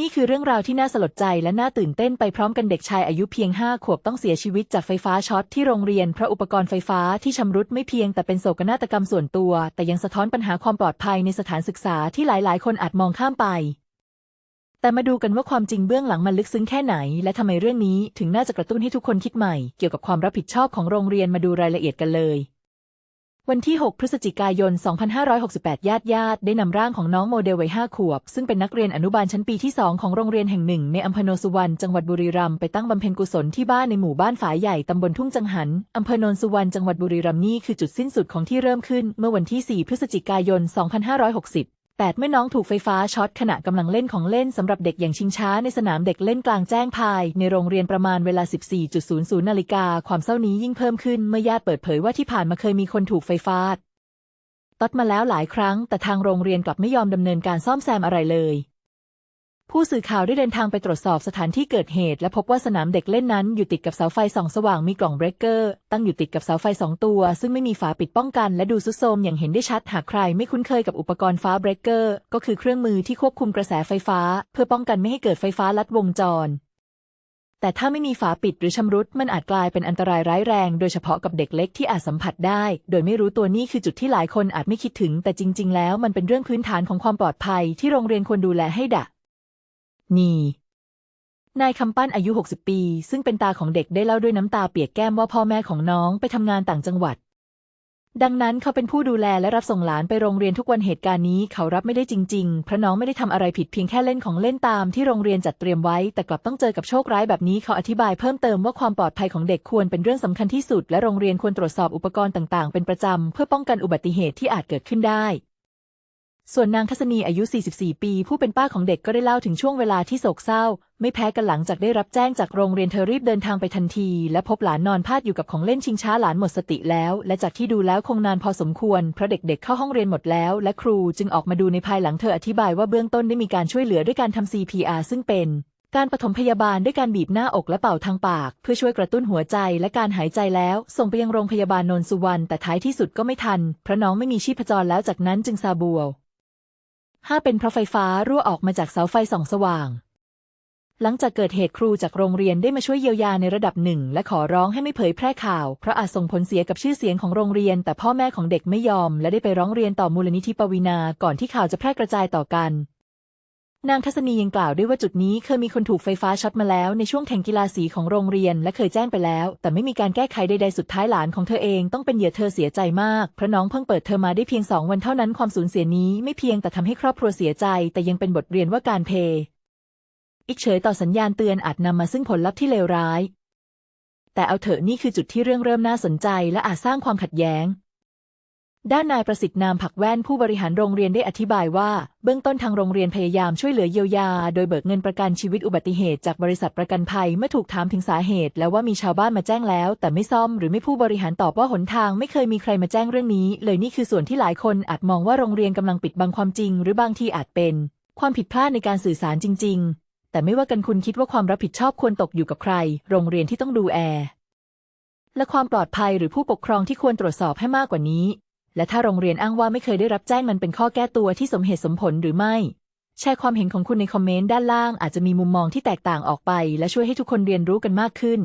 นี่คือเรื่องราวที่น่าสลดใจและน่าตื่นเต้นไปพร้อมกันเด็กชายอายุเพียงห้าขวบต้องเสียชีวิตจากไฟฟ้าช็อตที่โรงเรียน เพราะอุปกรณ์ไฟฟ้าที่ชำรุดไม่เพียงแต่เป็นโศกนาฏกรรมส่วนตัว แต่ยังสะท้อนปัญหาความปลอดภัยในสถานศึกษาที่หลาย ๆ คนอาจมองข้ามไป แต่มาดูกันว่าความจริงเบื้องหลังมันลึกซึ้งแค่ไหน และทำไมเรื่องนี้ถึงน่าจะกระตุ้นให้ทุกคนคิดใหม่ เกี่ยวกับความรับผิดชอบของโรงเรียนมาดูรายละเอียดกันเลย วันที่ 6 พฤศจิกายน 2568 ญาติญาติได้นำร่างของน้องโมเดลวัย5ขวบ ซึ่งเป็นนักเรียนอนุบาลชั้นปีที่ 2 ของโรงเรียนแห่งหนึ่ง ในอำเภอโนนสุวรรณ จังหวัดบุรีรัมย์ ไปตั้งบำเพ็ญกุศลที่บ้านในหมู่บ้านฝายใหญ่ ตำบลทุ่งจังหัน อำเภอโนนสุวรรณ จังหวัดบุรีรัมย์นี่คือจุดสิ้นสุดของที่เริ่มขึ้น เมื่อวันที่ 4 พฤศจิกายน 2560 8 เมื่อน้องถูกไฟฟ้าช็อตขณะกำลังเล่นของเล่นสำหรับเด็กอย่างชิงช้าในสนามเด็กเล่นกลางแจ้งภาย ในโรงเรียนประมาณเวลา 14.00 นาฬิกา ความเศร้านี้ยิ่งเพิ่มขึ้นเมื่อญาติเปิดเผยว่าที่ผ่านมาเคยมีคนถูกไฟฟ้าตัดมาแล้วหลายครั้ง แต่ทางโรงเรียนกลับไม่ยอมดำเนินการซ่อมแซมอะไรเลย ผู้สื่อข่าวได้เดินทางไปตรวจสอบสถานที่เกิดเหตุ และพบว่าสนามเด็กเล่นนั้นอยู่ติดกับเสาไฟส่องสว่างมีกล่องเบรกเกอร์ตั้งอยู่ติดกับเสาไฟสองตัว ซึ่งไม่มีฝาปิดป้องกัน และดูซุดโทมอย่างเห็นได้ชัดหากใครไม่คุ้นเคยกับอุปกรณ์ฟ้าเบรกเกอร์ก็คือเครื่องมือที่ควบคุมกระแสไฟฟ้า เพื่อป้องกันไม่ให้เกิดไฟฟ้าลัดวงจร แต่ถ้าไม่มีฝาปิดหรือชำรุด มันอาจกลายเป็นอันตรายร้ายแรง โดยเฉพาะกับเด็กเล็กที่อาจสัมผัสได้ โดยไม่รู้ตัวนี่คือจุดที่หลายคนอาจไม่คิดถึง แต่จริง ๆ แล้วมันเป็นเรื่องพื้นฐานของความปลอดภัยที่โรงเรียนควรดูแลให้ดะ นี่นายคำปั้นอายุ 60 ปี ซึ่งเป็นตาของเด็กได้เล่าด้วยน้ำตาเปียกแก้มว่าพ่อแม่ของน้องไปทำงานต่างจังหวัด ดังนั้นเขาเป็นผู้ดูแลและรับส่งหลานไปโรงเรียนทุกวันเหตุการณ์นี้เขารับไม่ได้จริง ๆ เพราะน้องไม่ได้ทำอะไรผิดเพียงแค่เล่นของเล่นตามที่โรงเรียนจัดเตรียมไว้ แต่กลับต้องเจอกับโชคร้ายแบบนี้เขาอธิบายเพิ่มเติมว่าความปลอดภัยของเด็กควรเป็นเรื่องสำคัญที่สุด และโรงเรียนควรตรวจสอบอุปกรณ์ต่าง ๆ เป็นประจำเพื่อป้องกันอุบัติเหตุที่อาจเกิดขึ้นได้ ส่วนนางทัศนีอายุ 44 ปี ผู้เป็นป้าของเด็กก็ได้เล่าถึงช่วงเวลาที่โศกเศร้า ไม่แพ้กันหลังจากได้รับแจ้งจากโรงเรียนเธอรีบเดินทางไปทันที และพบหลานนอนพาดอยู่กับของเล่นชิงช้าหลานหมดสติแล้ว และจากที่ดูแล้วคงนานพอสมควร เพราะเด็กๆเข้าห้องเรียนหมดแล้ว และครูจึงออกมาดูในภายหลังเธออธิบายว่าเบื้องต้นได้มีการช่วยเหลือด้วยการทำ CPR ซึ่งเป็นการปฐมพยาบาลด้วยการบีบหน้าอกและเป่าทางปาก เพื่อช่วยกระตุ้นหัวใจและการหายใจแล้ว ส่งไปยังโรงพยาบาลนนสุวรรณแต่ท้ายที่สุดก็ไม่ทัน เพราะน้องไม่มีชีพจรแล้วจากนั้นจึงซาบัว ห้าเป็นเพราะไฟฟ้ารั่วออกมาจากเสาไฟส่องสว่าง หลังจากเกิดเหตุครูจากโรงเรียนได้มาช่วยเยียวยาในระดับหนึ่ง และขอร้องให้ไม่เผยแพร่ข่าว เพราะอาจส่งผลเสียกับชื่อเสียงของโรงเรียน แต่พ่อแม่ของเด็กไม่ยอม และได้ไปร้องเรียนต่อมูลนิธิปวีนาก่อนที่ข่าวจะแพร่กระจายต่อกัน นางทัศนียังกล่าวด้วยว่าจุดนี้เคยมีคนถูกไฟฟ้าช็อตมาแล้วในช่วงแข่งกีฬาสีของโรงเรียนและเคยแจ้งไปแล้ว แต่ไม่มีการแก้ไขใดๆสุดท้ายหลานของเธอเองต้องเป็นเหยื่อเธอเสียใจมากเพราะน้องเพิ่งเปิดเทอมาได้เพียงสองวันเท่านั้นความสูญเสียนี้ไม่เพียงแต่ทำให้ครอบครัวเสียใจ แต่ยังเป็นบทเรียนว่าการเพยอิกเฉยต่อสัญญาณเตือนอาจนำมาซึ่งผลลัพธ์ที่เลวร้าย แต่เอาเถอะนี่คือจุดที่เรื่องเริ่มน่าสนใจและอาจสร้างความขัดแย้ง ด้านนายประสิทธิ์นามผักแว่นผู้บริหารโรงเรียนได้อธิบายว่า เบื้องต้นทางโรงเรียนพยายามช่วยเหลือเยียวยา โดยเบิกเงินประกันชีวิตอุบัติเหตุจากบริษัทประกันภัยเมื่อถูกถามถึงสาเหตุ แล้วว่ามีชาวบ้านมาแจ้งแล้ว แต่ไม่ซ่อมหรือไม่ผู้บริหารตอบว่าหนทางไม่เคยมีใครมาแจ้งเรื่องนี้ เลยนี่คือส่วนที่หลายคนอาจมองว่าโรงเรียนกำลังปิดบังความจริง หรือบางทีอาจเป็น ความผิดพลาดในการสื่อสารจริง ๆ แต่ไม่ว่ากันคุณคิดว่าความรับผิดชอบควรตกอยู่กับใคร โรงเรียนที่ต้องดูแลและความปลอดภัยหรือผู้ปกครองที่ควรตรวจสอบให้มากกว่านี้ และถ้าโรงเรียนอ้างว่าไม่เคยได้รับแจ้งมันเป็นข้อแก้ตัวที่สมเหตุสมผลหรือไม่ แชร์ความเห็นของคุณในคอมเมนต์ด้านล่างอาจจะมีมุมมองที่แตกต่างออกไป และช่วยให้ทุกคนเรียนรู้กันมากขึ้น